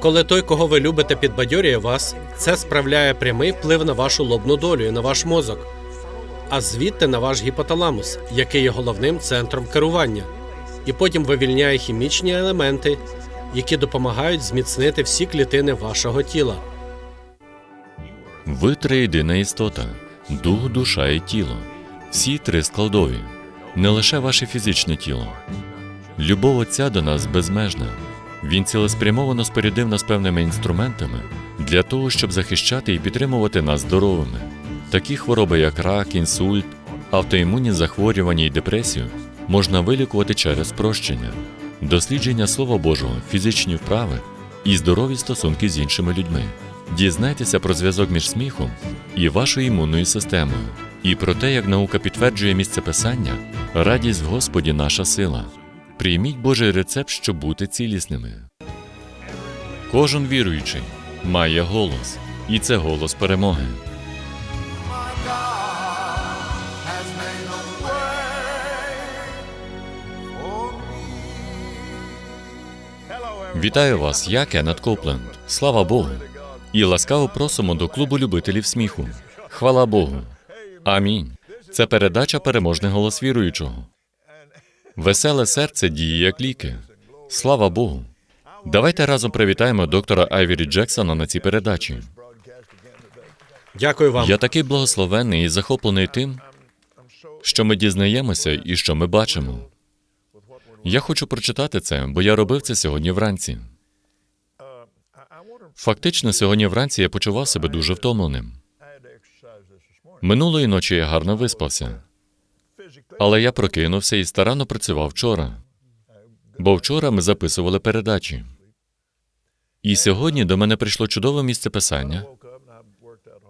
Коли той, кого ви любите, підбадьорює вас, це справляє прямий вплив на вашу лобну долю і на ваш мозок, а звідти на ваш гіпоталамус, який є головним центром керування, і потім вивільняє хімічні елементи, які допомагають зміцнити всі клітини вашого тіла. Ви триєдина істота, дух, душа і тіло. Всі три складові, не лише ваше фізичне тіло. Любов Отця до нас безмежна. Він цілеспрямовано спорядив нас певними інструментами для того, щоб захищати і підтримувати нас здоровими. Такі хвороби, як рак, інсульт, автоімунні захворювання і депресію, можна вилікувати через прощення, дослідження Слова Божого, фізичні вправи і здорові стосунки з іншими людьми. Дізнайтеся про зв'язок між сміхом і вашою імунною системою, і про те, як наука підтверджує місце писання, радість в Господі наша сила. Прийміть Божий рецепт, щоб бути цілісними. Кожен віруючий має голос, і це голос перемоги. Вітаю вас, я Кеннет Копленд. Слава Богу! І ласкаво просимо до клубу любителів сміху. Хвала Богу. Амінь. Це передача переможний голос віруючого. Веселе серце діє як ліки. Слава Богу. Давайте разом привітаємо доктора Айвірі Джексона на цій передачі. Дякую вам. Я такий благословений і захоплений тим, що ми дізнаємося і що ми бачимо. Я хочу прочитати це, бо я робив це сьогодні вранці. Фактично, сьогодні вранці я почував себе дуже втомленим. Минулої ночі я гарно виспався, але я прокинувся і старанно працював вчора. Бо вчора ми записували передачі. І сьогодні до мене прийшло чудове місце писання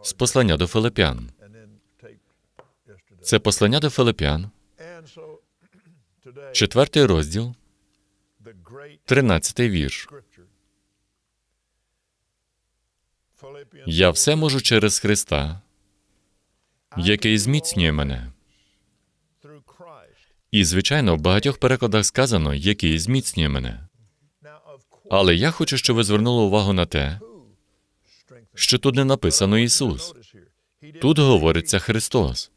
з послання до Филипян. Це послання до Филипян, четвертий розділ, тринадцятий вірш. Я все можу через Христа, який зміцнює мене. І, звичайно, в багатьох перекладах сказано, який зміцнює мене. Але я хочу, щоб ви звернули увагу на те, що тут не написано Ісус. Тут говориться Христос.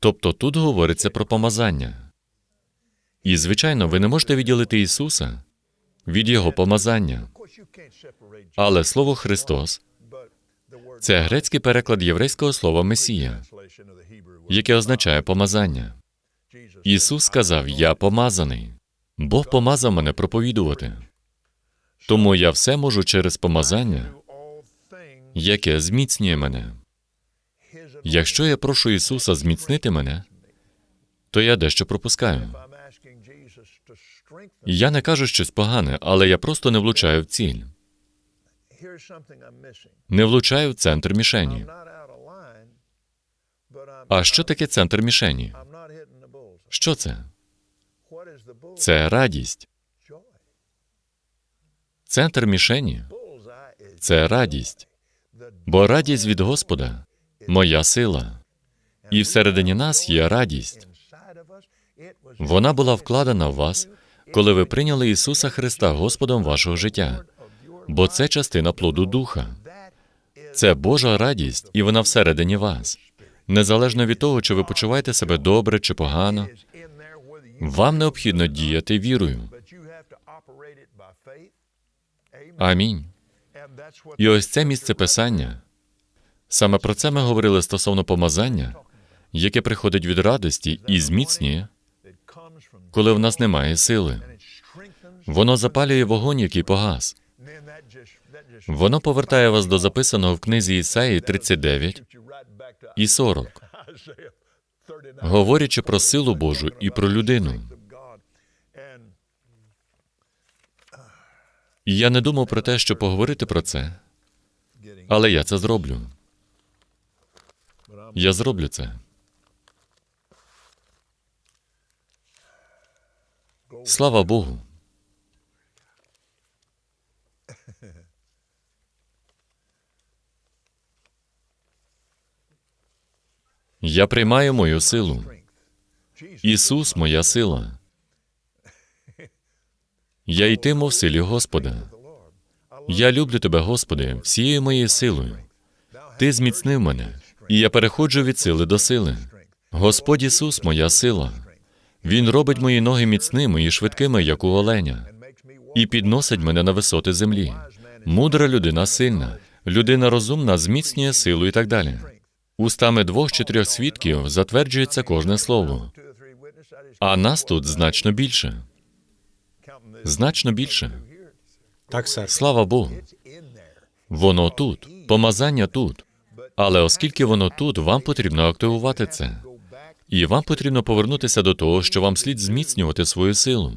Тобто тут говориться про помазання. І, звичайно, ви не можете відділити Ісуса від Його помазання. Але слово Христос це грецький переклад єврейського слова Месія, яке означає помазання. Ісус сказав: Я помазаний. Бог помазав мене проповідувати. Тому я все можу через помазання, яке зміцнює мене. Якщо я прошу Ісуса зміцнити мене, то я дещо пропускаю. Я не кажу щось погане, але я просто не влучаю в ціль, не влучаю в центр мішені. А що таке центр мішені? Що це? Це радість. Центр мішені це радість, бо радість від Господа моя сила. І всередині нас є радість. Вона була вкладена в вас, коли ви прийняли Ісуса Христа Господом вашого життя, бо це частина плоду Духа. Це Божа радість, і вона всередині вас. Незалежно від того, чи ви почуваєте себе добре чи погано, вам необхідно діяти вірою. Амінь. І ось це місце писання. Саме про це ми говорили стосовно помазання, яке приходить від радості і зміцнює, коли в нас немає сили. Воно запалює вогонь, який погас. Воно повертає вас до записаного в книзі Ісаї 39 і 40, говорячи про силу Божу і про людину. Я не думав про те, щоб поговорити про це, але я це зроблю. Я зроблю це. Слава Богу. Я приймаю мою силу. Ісус моя сила. Я йтиму в силі Господа. Я люблю тебе, Господи, всією моєю силою. Ти зміцнив мене, і я переходжу від сили до сили. Господь Ісус, моя сила. Він робить мої ноги міцними і швидкими, як у оленя, і підносить мене на висоти землі. Мудра людина сильна, людина розумна зміцнює силу і так далі. Устами двох чи трьох свідків затверджується кожне слово. А нас тут значно більше. Значно більше. Так, сер. Слава Богу. Воно тут, помазання тут. Але оскільки воно тут, вам потрібно активувати це. І вам потрібно повернутися до того, що вам слід зміцнювати свою силу.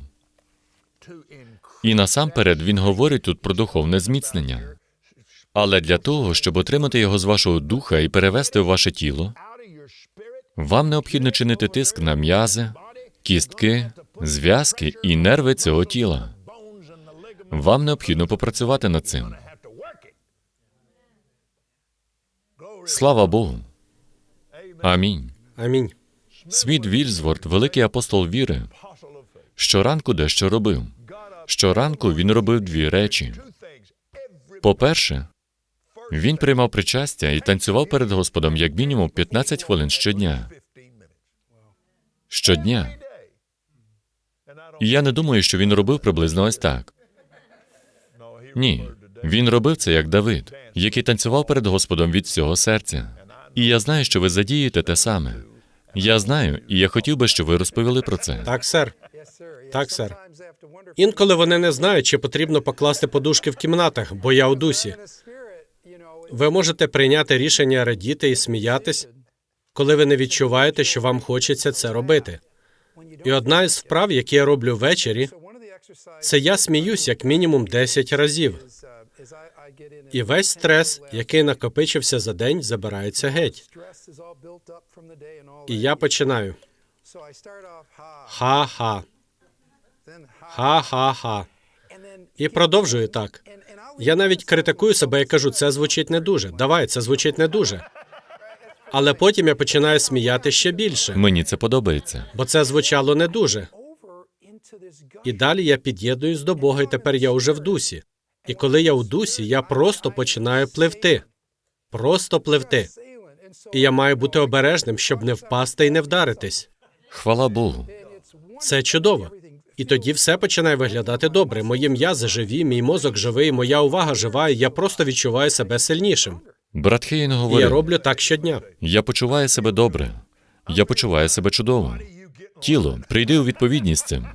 І насамперед він говорить тут про духовне зміцнення. Але для того, щоб отримати його з вашого духа і перевести в ваше тіло, вам необхідно чинити тиск на м'язи, кістки, зв'язки і нерви цього тіла. Вам необхідно попрацювати над цим. Слава Богу. Амінь. Амінь. Світ Вільзворт, великий апостол віри, щоранку дещо робив. Щоранку він робив дві речі. По-перше, він приймав причастя і танцював перед Господом як мінімум 15 хвилин щодня. Щодня. І я не думаю, що він робив приблизно ось так. Ні, він робив це як Давид, який танцював перед Господом від всього серця. І я знаю, що ви задієте те саме. Я знаю, і я хотів би, щоб ви розповіли про це. Так, сер. Так, сер. Інколи вони не знають, чи потрібно покласти подушки в кімнатах, бо я у дусі. Ви можете прийняти рішення радіти і сміятись, коли ви не відчуваєте, що вам хочеться це робити. І одна із вправ, які я роблю ввечері, це я сміюсь як мінімум 10 разів. І весь стрес, який накопичився за день, забирається геть. І я починаю ха-ха, ха-ха-ха. І продовжую так. Я навіть критикую себе і кажу, це звучить не дуже. Давай, це звучить не дуже. Але потім я починаю сміяти ще більше, Мені це подобається. бо це звучало не дуже. І далі я під'єднуюсь до Бога, і тепер я уже в дусі. І коли я у дусі, я просто починаю пливти. Просто пливти. І я маю бути обережним, щоб не впасти і не вдаритись. Хвала Богу. Це чудово. І тоді все починає виглядати добре. Мої м'язи живі, мій мозок живий, моя увага жива, і я просто відчуваю себе сильнішим. Брат Хейн І я роблю так щодня. я почуваю себе добре. Я почуваю себе чудово. Тіло, прийди у відповідність цим.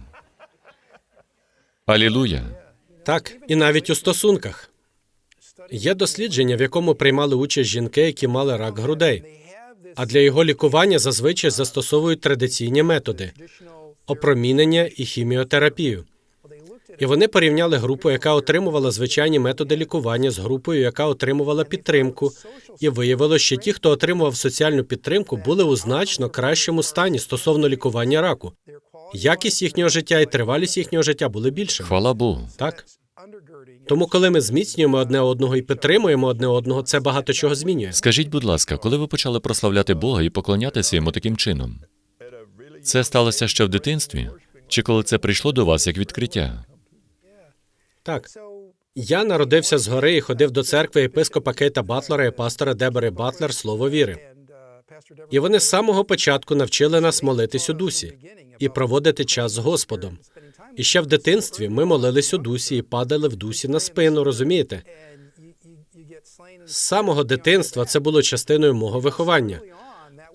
Алілуя. Так, і навіть у стосунках. Є дослідження, в якому приймали участь жінки, які мали рак грудей. А для його лікування зазвичай застосовують традиційні методи опромінення і хіміотерапію. І вони порівняли групу, яка отримувала звичайні методи лікування, з групою, яка отримувала підтримку, і виявило, що ті, хто отримував соціальну підтримку, були у значно кращому стані стосовно лікування раку. Якість їхнього життя і тривалість їхнього життя були більшими. Хвала Богу. Так. Тому, коли ми зміцнюємо одне одного і підтримуємо одне одного, це багато чого змінює. Скажіть, будь ласка, коли ви почали прославляти Бога і поклонятися йому таким чином? Це сталося ще в дитинстві? Чи коли це прийшло до вас як відкриття? Так. Я народився згори і ходив до церкви єпископа Кейта Батлера і пастора Дебери Батлер Слово віри. І вони з самого початку навчили нас молитись у дусі і проводити час з Господом. І ще в дитинстві ми молились у дусі і падали в дусі на спину, розумієте? З самого дитинства це було частиною мого виховання.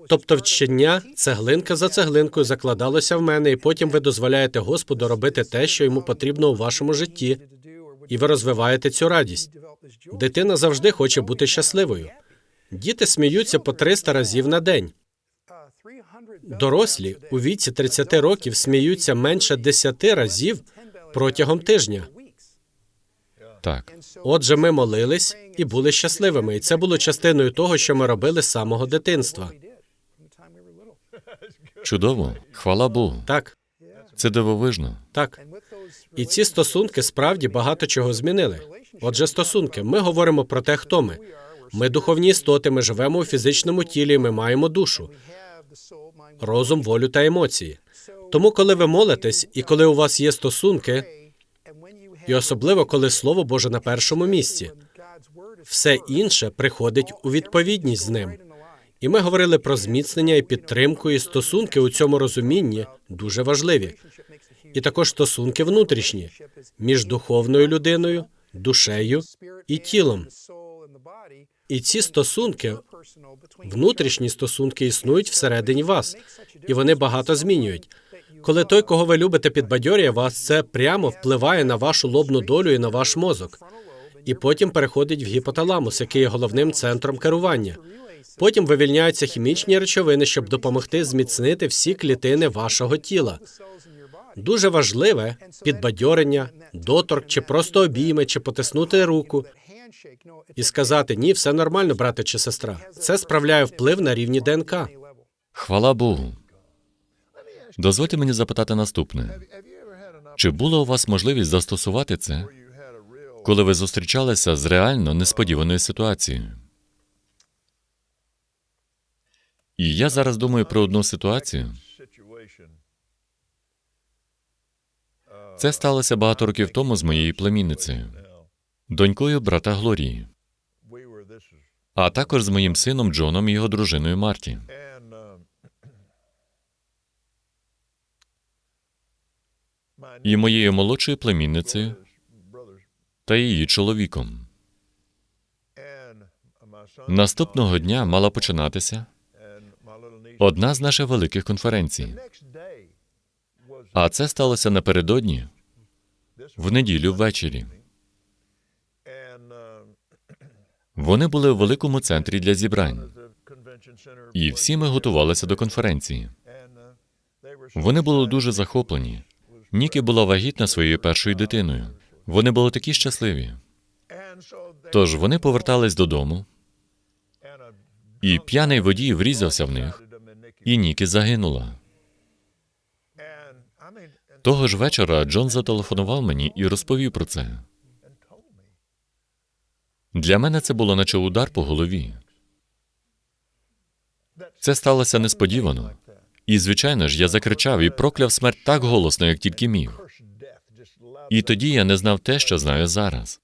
Тобто вчення цеглинка за цеглинкою закладалося в мене, і потім ви дозволяєте Господу робити те, що йому потрібно у вашому житті, і ви розвиваєте цю радість. Дитина завжди хоче бути щасливою. Діти сміються по 300 разів на день. Дорослі у віці 30 років сміються менше 10 разів протягом тижня. Так. Отже, ми молились і були щасливими, і це було частиною того, що ми робили з самого дитинства. Чудово. Хвала Богу. Так, Це дивовижно. так. І ці стосунки справді багато чого змінили. Отже, стосунки. Ми говоримо про те, хто ми. Ми духовні істоти, ми живемо у фізичному тілі, ми маємо душу, розум, волю та емоції. Тому, коли ви молитесь, і коли у вас є стосунки, І особливо, коли Слово Боже на першому місці. Все інше приходить у відповідність з ним. І ми говорили про зміцнення і підтримку, і стосунки у цьому розумінні дуже важливі. І також стосунки внутрішні між духовною людиною, душею і тілом. І ці стосунки, внутрішні стосунки, існують всередині вас, і вони багато змінюють. Коли той, кого ви любите, підбадьорює вас, це прямо впливає на вашу лобну долю і на ваш мозок. І потім переходить в гіпоталамус, який є головним центром керування. Потім вивільняються хімічні речовини, щоб допомогти зміцнити всі клітини вашого тіла. Дуже важливе підбадьорення, доторк, чи просто обійми, чи потиснути руку і сказати ні, все нормально, брате чи сестра. Це справляє вплив на рівні ДНК. Хвала Богу. Дозвольте мені запитати наступне: чи була у вас можливість застосувати це, коли ви зустрічалися з реально несподіваною ситуацією? І я зараз думаю про одну ситуацію. Це сталося багато років тому з моєю племінницею, донькою брата Глорії, а також з моїм сином Джоном і його дружиною Марті. і моєю молодшою племінницею та її чоловіком. Наступного дня мала починатися одна з наших великих конференцій. А це сталося напередодні, в неділю ввечері. Вони були в великому центрі для зібрань, і всі ми готувалися до конференції. Вони були дуже захоплені. Нікі була вагітна своєю першою дитиною. Вони були такі щасливі. Тож вони повертались додому, і п'яний водій врізався в них, і Нікі загинула. Того ж вечора Джон зателефонував мені і розповів про це. Для мене це було наче удар по голові. Це сталося несподівано. І, звичайно ж, я закричав і прокляв смерть так голосно, як тільки міг. І тоді я не знав те, що знаю зараз.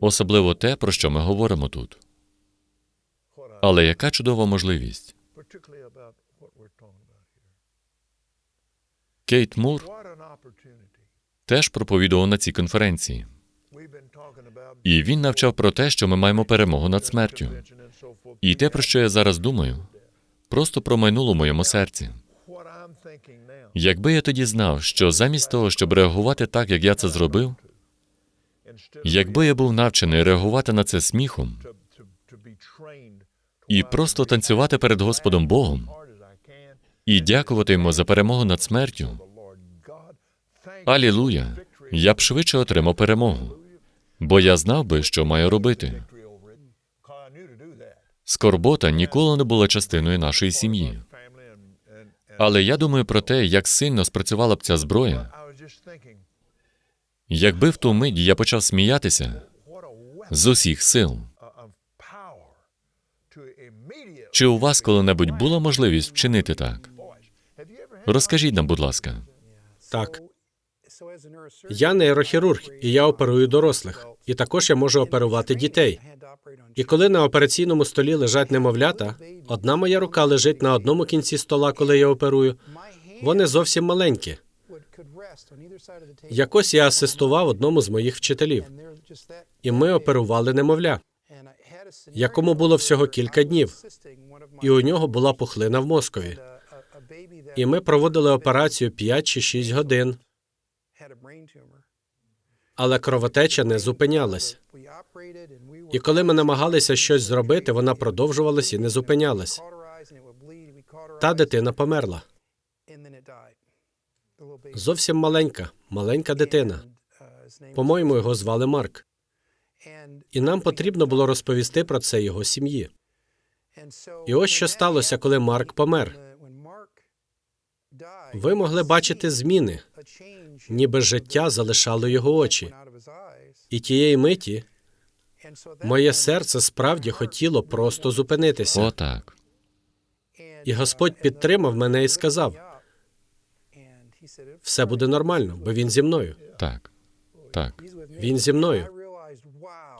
Особливо те, про що ми говоримо тут. Але яка чудова можливість? Кейт Мур теж проповідував на цій конференції, і він навчав про те, що ми маємо перемогу над смертю. І те, про що я зараз думаю, просто промайнуло в моєму серці. Якби я тоді знав, що замість того, щоб реагувати так, як я це зробив, якби я був навчений реагувати на це сміхом і просто танцювати перед Господом Богом і дякувати йому за перемогу над смертю, Алілуя, я б швидше отримав перемогу, бо я знав би, що маю робити. Скорбота ніколи не була частиною нашої сім'ї. Але я думаю про те, як сильно спрацювала б ця зброя, якби в ту мить я почав сміятися з усіх сил. Чи у вас коли-небудь була можливість вчинити так? Розкажіть нам, будь ласка. Так, я нейрохірург, і я оперую дорослих. І також я можу оперувати дітей. І коли на операційному столі лежать немовлята, одна моя рука лежить на одному кінці стола, коли я оперую. Вони зовсім маленькі. Якось я асистував одному з моїх вчителів, і ми оперували немовля, якому було всього кілька днів, і у нього була пухлина в мозкові. І ми проводили операцію 5 чи 6 годин, але кровотеча не зупинялась. І коли ми намагалися щось зробити, вона продовжувалась і не зупинялась. Та дитина померла. Зовсім маленька, маленька дитина. По-моєму, його звали Марк. І нам потрібно було розповісти про це його сім'ї. І ось що сталося, коли Марк помер. Ви могли бачити зміни, ніби життя залишало його очі. І тієї миті моє серце справді хотіло просто зупинитися. Отак. І Господь підтримав мене і сказав: Все буде нормально, бо він зі мною. Так. Так. Він зі мною.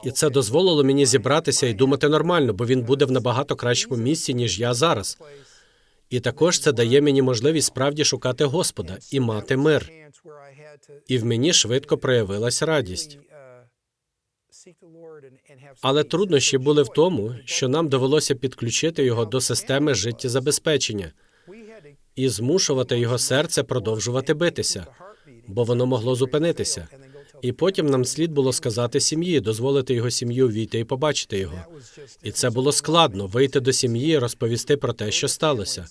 І це дозволило мені зібратися і думати нормально, бо він буде в набагато кращому місці, ніж я зараз. І також це дає мені можливість справді шукати Господа і мати мир. І в мені швидко проявилась радість. Але труднощі були в тому, що нам довелося підключити його до системи життєзабезпечення і змушувати його серце продовжувати битися, бо воно могло зупинитися. І потім нам слід було сказати сім'ї, дозволити його сім'ю війти і побачити його. І це було складно вийти до сім'ї розповісти про те, що сталося.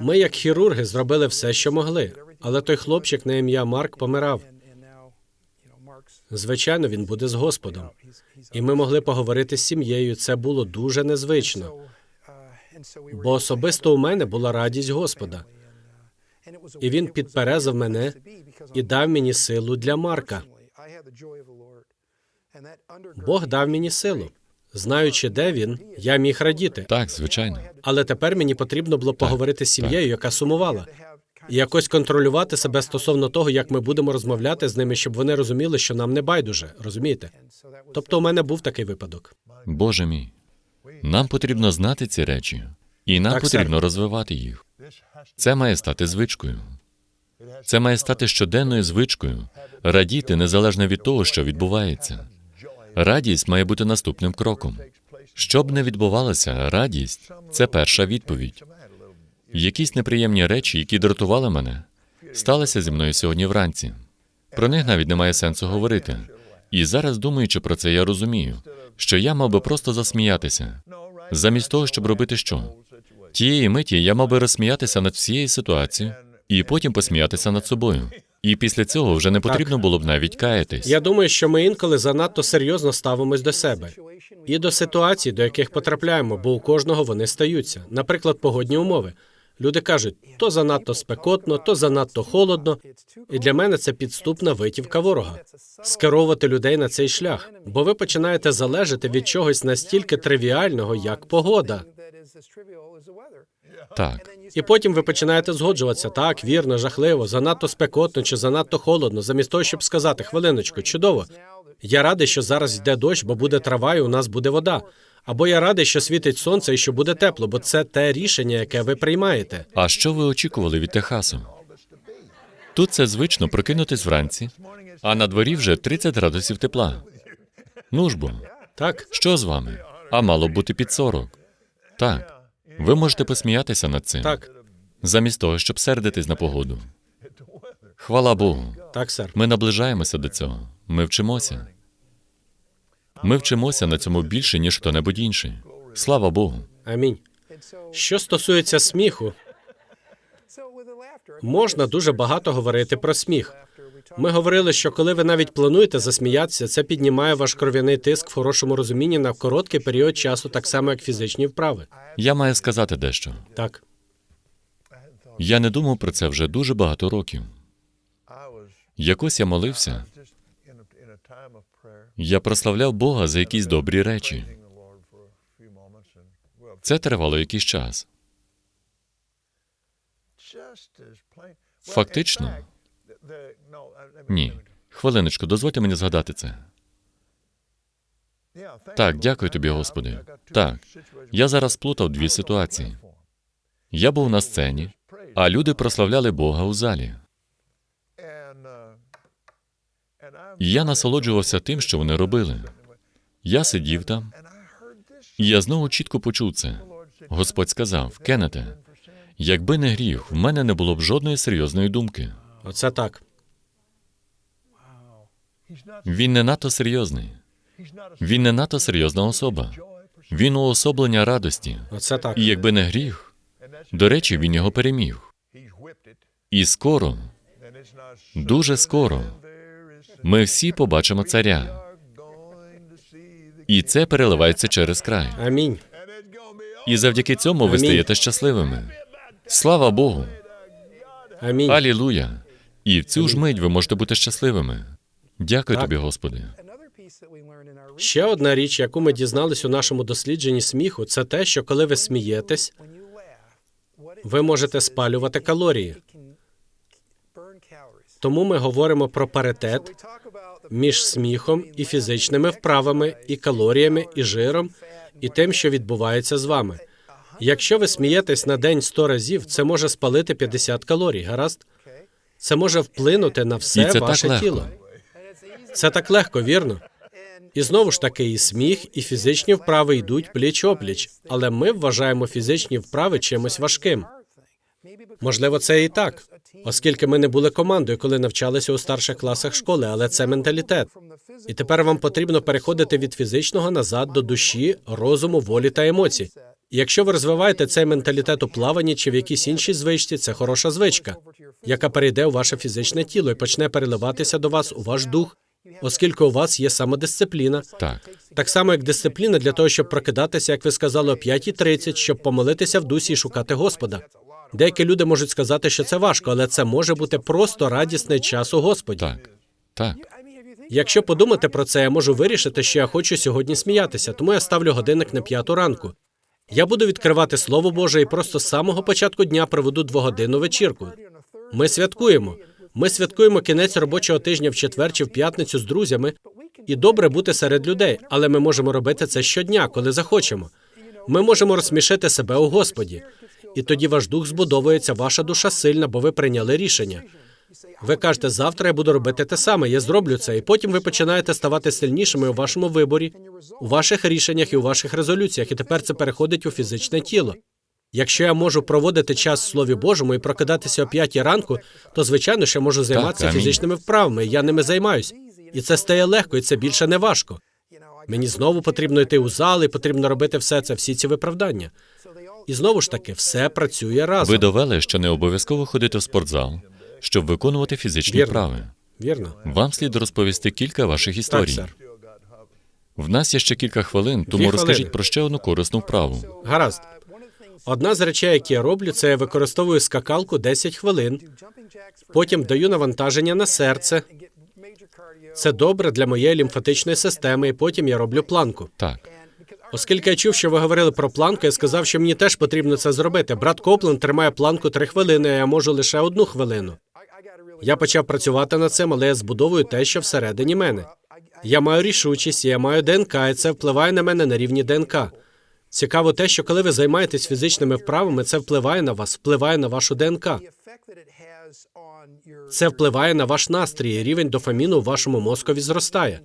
Ми, як хірурги, зробили все, що могли, але той хлопчик на ім'я Марк помирав. Звичайно, він буде з Господом. І ми могли поговорити з сім'єю. Це було дуже незвично, бо особисто у мене була радість Господа. І він підперезав мене і дав мені силу для Марка. Бог дав мені силу. Знаючи, де він, я міг радіти. Так, звичайно. Але тепер мені потрібно було поговорити з сім'єю, яка сумувала, і якось контролювати себе стосовно того, як ми будемо розмовляти з ними, щоб вони розуміли, що нам не байдуже. Розумієте? Тобто, у мене був такий випадок. Боже мій. Нам потрібно знати ці речі, і нам Так, потрібно розвивати їх. Це має стати звичкою. Це має стати щоденною звичкою, радіти незалежно від того, що відбувається. Радість має бути наступним кроком. Що б не відбувалося, радість це перша відповідь. Якісь неприємні речі, які дратували мене, сталися зі мною сьогодні вранці. Про них навіть немає сенсу говорити. І зараз, думаючи про це, я розумію, що я мав би просто засміятися, замість того, щоб робити що? Тієї миті я мав би розсміятися над всією ситуацією і потім посміятися над собою. І після цього вже не потрібно було б навіть каятись. Я думаю, що ми інколи занадто серйозно ставимось до себе і до ситуацій, до яких потрапляємо, бо у кожного вони стаються. Наприклад, погодні умови. Люди кажуть, то занадто спекотно, то занадто холодно. І для мене це підступна витівка ворога. Скеровувати людей на цей шлях, бо ви починаєте залежати від чогось настільки тривіального, як погода. Так, І потім ви починаєте згоджуватися. Так, вірно, жахливо, занадто спекотно чи занадто холодно, замість того, щоб сказати хвилиночку, чудово. Я радий, що зараз йде дощ, бо буде трава, і у нас буде вода. Або я радий, що світить сонце і що буде тепло, бо це те рішення, яке ви приймаєте. а що ви очікували від Техасу? Тут це звично прокинутись вранці, а на дворі вже 30 градусів тепла. Ну ж бо, Так, що з вами? А мало бути під 40. Так. Ви можете посміятися над цим, так, замість того, щоб сердитись на погоду. Хвала Богу. так, сер. Ми наближаємося до цього. Ми вчимося. Ми вчимося на цьому більше, ніж хто-небудь інший. Слава Богу. Амінь. Що стосується сміху, можна дуже багато говорити про сміх. Ми говорили, що коли ви навіть плануєте засміятися, це піднімає ваш кров'яний тиск в хорошому розумінні на короткий період часу, так само як фізичні вправи. Я маю сказати дещо. Так, Я не думав про це вже дуже багато років. Якось я молився, я прославляв Бога за якісь добрі речі. Це тривало якийсь час. Фактично, ні. Хвилиночку, дозвольте мені згадати це. Так, дякую тобі, Господи. Так, Я зараз сплутав дві ситуації. Я був на сцені, а люди прославляли Бога у залі. І я насолоджувався тим, що вони робили. Я сидів там, і я знову чітко почув це. Господь сказав: Кеннете, якби не гріх, в мене не було б жодної серйозної думки. оце так. Він не надто серйозний. Він не надто серйозна особа. Він уособлення радості. Оце так. І якби не гріх, до речі, він його переміг. І скоро, дуже скоро, ми всі побачимо царя. І це переливається через край. Амінь. І завдяки цьому ви Амінь. стаєте щасливими. Слава Богу! Амінь. Алілуя! І в цю ж мить ви можете бути щасливими. Дякую тобі, Господи. Ще одна річ, яку ми дізнались у нашому дослідженні сміху, це те, що коли ви смієтесь, ви можете спалювати калорії. Тому ми говоримо про паритет між сміхом і фізичними вправами, і калоріями, і жиром, і тим, що відбувається з вами. Якщо ви смієтесь на день 100 разів, це може спалити 50 калорій, гаразд? Це може вплинути на все І це так ваше легко. тіло. Це так легко, вірно? І знову ж таки, і сміх, і фізичні вправи йдуть пліч опліч, але ми вважаємо фізичні вправи чимось важким. Можливо, це і так, оскільки ми не були командою, коли навчалися у старших класах школи, але це менталітет. І тепер вам потрібно переходити від фізичного назад до душі, розуму, волі та емоцій. І якщо ви розвиваєте цей менталітет у плаванні чи в якійсь іншій звичці, це хороша звичка, яка перейде у ваше фізичне тіло і почне переливатися до вас у ваш дух, оскільки у вас є самодисципліна. Так, Так само, як дисципліна для того, щоб прокидатися, як ви сказали, о 5.30, щоб помолитися в дусі і шукати Господа. Деякі люди можуть сказати, що це важко, але це може бути просто радісний час у Господі. так, так. Якщо подумати про це, я можу вирішити, що я хочу сьогодні сміятися, тому я ставлю годинник на п'яту ранку. Я буду відкривати Слово Боже і просто з самого початку дня проведу двогодинну вечірку. Ми святкуємо. Ми святкуємо кінець робочого тижня в четвер чи в п'ятницю з друзями, і добре бути серед людей, але ми можемо робити це щодня, коли захочемо. Ми можемо розсмішити себе у Господі, і тоді ваш дух збудовується, ваша душа сильна, бо ви прийняли рішення. Ви кажете, завтра я буду робити те саме, я зроблю це, і потім ви починаєте ставати сильнішими у вашому виборі, у ваших рішеннях і у ваших резолюціях, і тепер це переходить у фізичне тіло. Якщо я можу проводити час в Слові Божому і прокидатися о п'ятій ранку, то звичайно що я можу займатися амінь. фізичними вправами. Я ними займаюсь. І це стає легко, і це більше не важко. Мені знову потрібно йти у зал, і потрібно робити все це, всі ці виправдання. І знову ж таки, все працює разом. Ви довели, що не обов'язково ходити в спортзал, щоб виконувати фізичні Вірно. вправи. Вірно. Вам слід розповісти кілька ваших Так, історій. сер. В нас є ще кілька хвилин, тому Дві розкажіть хвилини. про ще одну корисну вправу. Гаразд. Одна з речей, які я роблю, це я використовую скакалку 10 хвилин, потім даю навантаження на серце. Це добре для моєї лімфатичної системи, і потім я роблю планку. Так, Оскільки я чув, що ви говорили про планку, я сказав, що мені теж потрібно це зробити. Брат Копленд тримає планку 3 хвилини, а я можу лише одну хвилину. Я почав працювати над цим, але я збудовую те, що всередині мене. Я маю рішучість, я маю ДНК, і це впливає на мене на рівні ДНК. Цікаво те, що коли ви займаєтесь фізичними вправами, це впливає на вас, впливає на вашу ДНК. Це впливає на ваш настрій, рівень дофаміну у вашому мозкові зростає.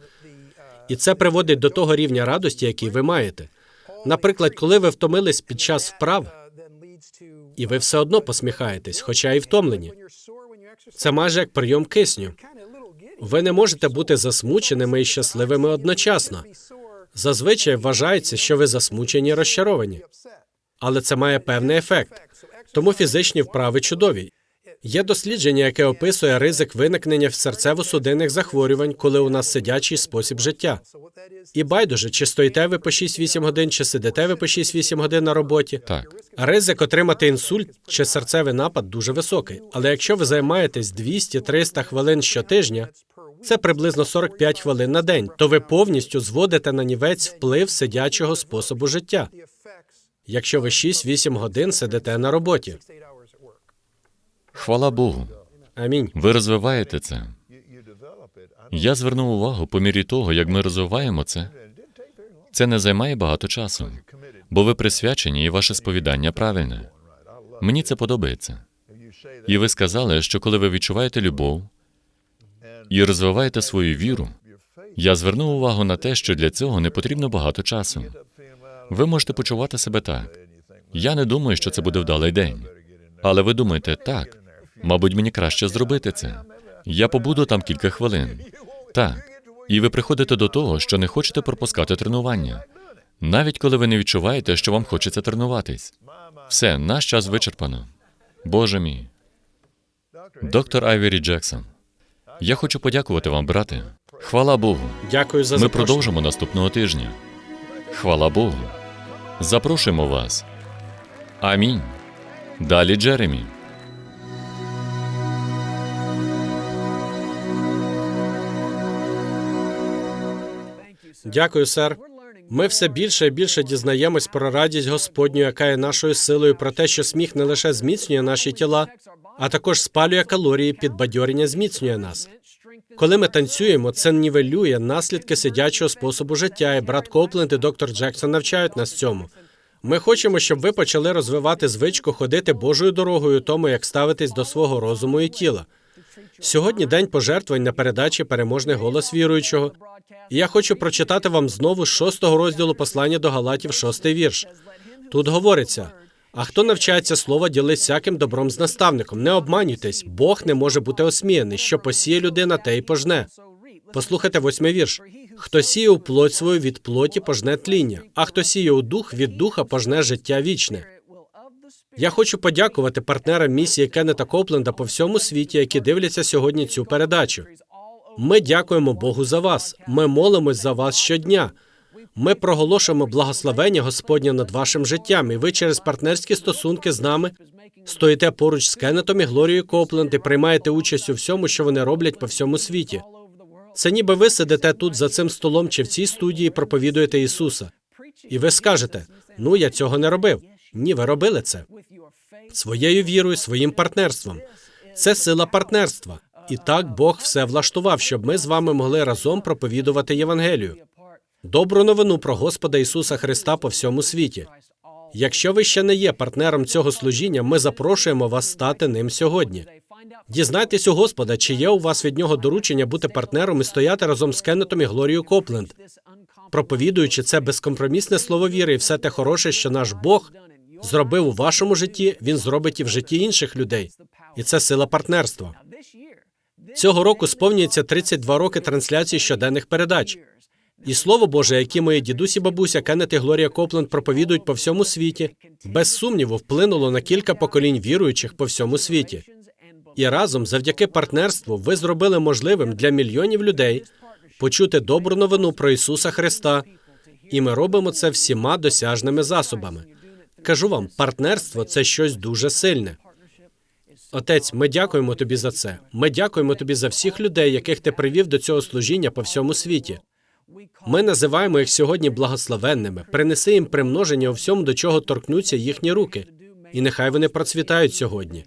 І це приводить до того рівня радості, який ви маєте. Наприклад, коли ви втомились під час вправ, і ви все одно посміхаєтесь, хоча і втомлені. Це майже як прийом кисню. Ви не можете бути засмученими і щасливими одночасно. Зазвичай вважається, що ви засмучені і розчаровані, але це має певний ефект. Тому фізичні вправи чудові. Є дослідження, яке описує ризик виникнення серцево-судинних захворювань, коли у нас сидячий спосіб життя. І байдуже, чи стоїте ви по 6-8 годин, чи сидите ви по 6-8 годин на роботі. так. Ризик отримати інсульт чи серцевий напад дуже високий. Але якщо ви займаєтесь 200-300 хвилин щотижня, це приблизно 45 хвилин на день, то ви повністю зводите на нівець вплив сидячого способу життя. Якщо ви 6-8 годин сидите на роботі. Хвала Богу. Амінь. Ви розвиваєте це. Я звернув увагу по мірі того, як ми розвиваємо це. Це не займає багато часу, бо ви присвячені і ваше сповідання правильне. Мені це подобається. І ви сказали, що коли ви відчуваєте любов і розвиваєте свою віру, я звернув увагу на те, що для цього не потрібно багато часу. Ви можете почувати себе так. Я не думаю, що це буде вдалий день. Але ви думаєте, так, мабуть, мені краще зробити це. Я побуду там кілька хвилин. Так. І ви приходите до того, що не хочете пропускати тренування. Навіть коли ви не відчуваєте, що вам хочеться тренуватись. Все, наш час вичерпано. Боже мій. Доктор Айвері Джексон. Я хочу подякувати вам, брате. Хвала Богу. Дякую за Ми запрошення. продовжимо наступного тижня. Хвала Богу. Запрошуємо вас. Амінь. Далі Джеремі. Дякую, сер. Ми все більше і більше дізнаємось про радість Господню, яка є нашою силою, про те, що сміх не лише зміцнює наші тіла, а також спалює калорії, підбадьорення зміцнює нас. Коли ми танцюємо, це нівелює наслідки сидячого способу життя, і брат Копленд і доктор Джексон навчають нас цьому. Ми хочемо, щоб ви почали розвивати звичку ходити Божою дорогою, тому як ставитись до свого розуму і тіла. Сьогодні день пожертвувань на передачі переможний голос віруючого. І я хочу прочитати вам знову з шостого розділу послання до Галатів, шостий вірш. Тут говориться: а хто навчається слова, ділить всяким добром з наставником. Не обманюйтесь, Бог не може бути осміяний. Що посіє людина, те й пожне. Послухайте восьмий вірш. Хто сіє у плоть свою від плоті, пожне тління, а хто сіє у дух від духа, пожне життя вічне. Я хочу подякувати партнерам місії Кеннета Копленда по всьому світі, які дивляться сьогодні цю передачу. Ми дякуємо Богу за вас. Ми молимось за вас щодня. Ми проголошуємо благословення Господня над вашим життям, і ви через партнерські стосунки з нами стоїте поруч з Кеннетом і Глорією Копленд і приймаєте участь у всьому, що вони роблять по всьому світі. Це ніби ви сидите тут за цим столом чи в цій студії проповідуєте Ісуса. І ви скажете: ну я цього не робив. Ні, ви робили це своєю вірою, своїм партнерством. Це сила партнерства. І так Бог все влаштував, щоб ми з вами могли разом проповідувати Євангелію. Добру новину про Господа Ісуса Христа по всьому світі. Якщо ви ще не є партнером цього служіння, ми запрошуємо вас стати ним сьогодні. Дізнайтесь у Господа, чи є у вас від нього доручення бути партнером і стояти разом з Кеннетом і Глорією Копленд, проповідуючи це безкомпромісне слово віри і все те хороше, що наш Бог зробив у вашому житті, він зробить і в житті інших людей. І це сила партнерства. Цього року сповнюється 32 роки трансляції щоденних передач. І слово Боже, яке мої дідусі, бабуся, Кеннет і Глорія Копленд проповідують по всьому світі, без сумніву вплинуло на кілька поколінь віруючих по всьому світі. І разом, завдяки партнерству, ви зробили можливим для мільйонів людей почути добру новину про Ісуса Христа, і ми робимо це всіма досяжними засобами. Кажу вам, партнерство це щось дуже сильне. Отець, ми дякуємо тобі за це. Ми дякуємо тобі за всіх людей, яких ти привів до цього служіння по всьому світі. Ми називаємо їх сьогодні благословенними. Принеси їм примноження у всьому, до чого торкнуться їхні руки, і нехай вони процвітають сьогодні.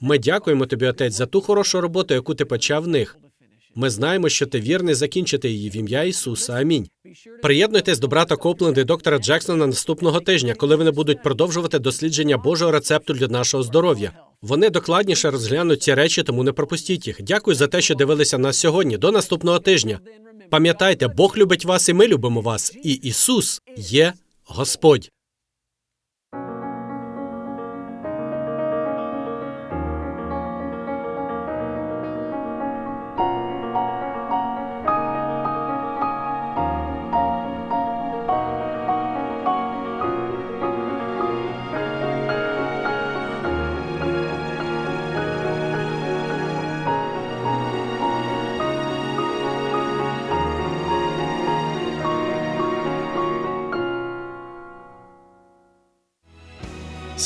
Ми дякуємо тобі, отець, за ту хорошу роботу, яку ти почав в них. Ми знаємо, що ти вірний закінчити її в ім'я Ісуса. Амінь. Приєднуйтесь до брата Копленда і доктора Джексона наступного тижня, коли вони будуть продовжувати дослідження Божого рецепту для нашого здоров'я. Вони докладніше розглянуть ці речі, тому не пропустіть їх. Дякую за те, що дивилися нас сьогодні. До наступного тижня. Пам'ятайте, Бог любить вас, і ми любимо вас. І Ісус є Господь.